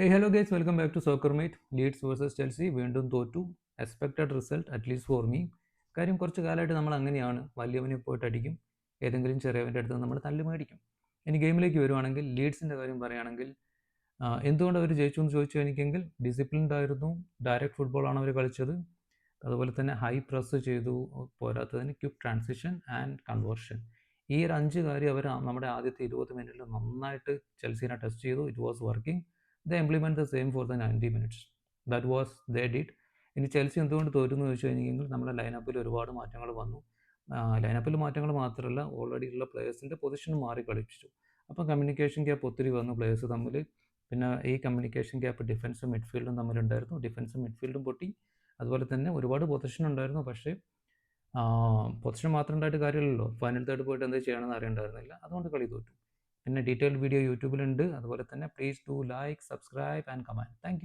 Hey hello guys welcome back to soccer mate Leeds versus Chelsea വീണ്ടും തോറ്റു. Expected result at least for me കാര്യം കുറച്ച് കാലമായിട്ട് നമ്മൾ അങ്ങനെയാണ്. വലിയവനെ പോയിട്ട് അടിക്കും. ഏതെങ്കിലും ചെറിയവന്റെ അടുത്ത് നമ്മൾ തല്ല് മേടിക്കും. ഇനി ഗെയിമിലേക്ക് വരുവാണെങ്കിൽ ലീഡ്സിന്റെ കാര്യം പറയുകയാണെങ്കിൽ എന്തുകൊണ്ട് അവർ ജയിച്ചു എന്ന് ചോദിച്ചു എനിക്കെങ്കിൽ ഡിസിപ്ലിൻഡ് ആയിരുന്നു. ഡയറക്റ്റ് ഫുട്ബോളാണ് അവർ കളിച്ചത്. അതുപോലെ തന്നെ ഹൈ പ്രസ് ചെയ്തു. പോരാത്തതിന് ക്വിക്ക് ട്രാൻസിഷൻ ആൻഡ് കൺവേർഷൻ ഈ ഒരു അഞ്ച് കാര്യം അവർ നമ്മുടെ ആദ്യത്തെ ഇരുപത് മിനിറ്റിൽ നന്നായിട്ട് ചെൽസീനെ ടെസ്റ്റ് ചെയ്തു. It was working the implement the same for the ninety minutes that was the did ഇനി ചെൽസി എന്തുകൊണ്ട് തോറ്റുന്നു ചോദിച്ചു കഴിഞ്ഞെങ്കിൽ നമ്മുടെ ലൈനപ്പിൽ ഒരുപാട് മാറ്റങ്ങൾ വന്നു. ലൈനപ്പിൽ മാറ്റങ്ങൾ മാത്രമല്ല ഓൾറെഡി ഉള്ള പ്ലേയേഴ്സിന്റെ പൊസിഷൻ മാറി കളിപ്പിച്ചു. അപ്പം കമ്മ്യൂണിക്കേഷൻ ഗ്യാപ്പ് ഒത്തിരി വന്നു പ്ലേയേഴ്സ് തമ്മിൽ പിന്നെ ഈ കമ്മ്യൂണിക്കേഷൻ ഗ്യാപ്പ് ഡിഫൻസും മിഡ്ഫീൽഡും തമ്മിലുണ്ടായിരുന്നു. ഡിഫൻസും മിഡ്ഫീൽഡും പൊട്ടി. അതുപോലെ തന്നെ ഒരുപാട് പൊസിഷൻ ഉണ്ടായിരുന്നു. പക്ഷേ പൊസിഷൻ മാത്രം ഉണ്ടായിട്ട് കാര്യമില്ലല്ലോ. ഫൈനൽ തേർഡ് പോയിട്ട് എന്ത് ചെയ്യണമെന്ന് അറിയണ്ടായിരുന്നില്ല. അതുകൊണ്ട് കളി തോറ്റു. പിന്നെ ഡീറ്റെയിൽഡ് വീഡിയോ യൂട്യൂബിലുണ്ട്. അതുപോലെ തന്നെ please do like subscribe and command thank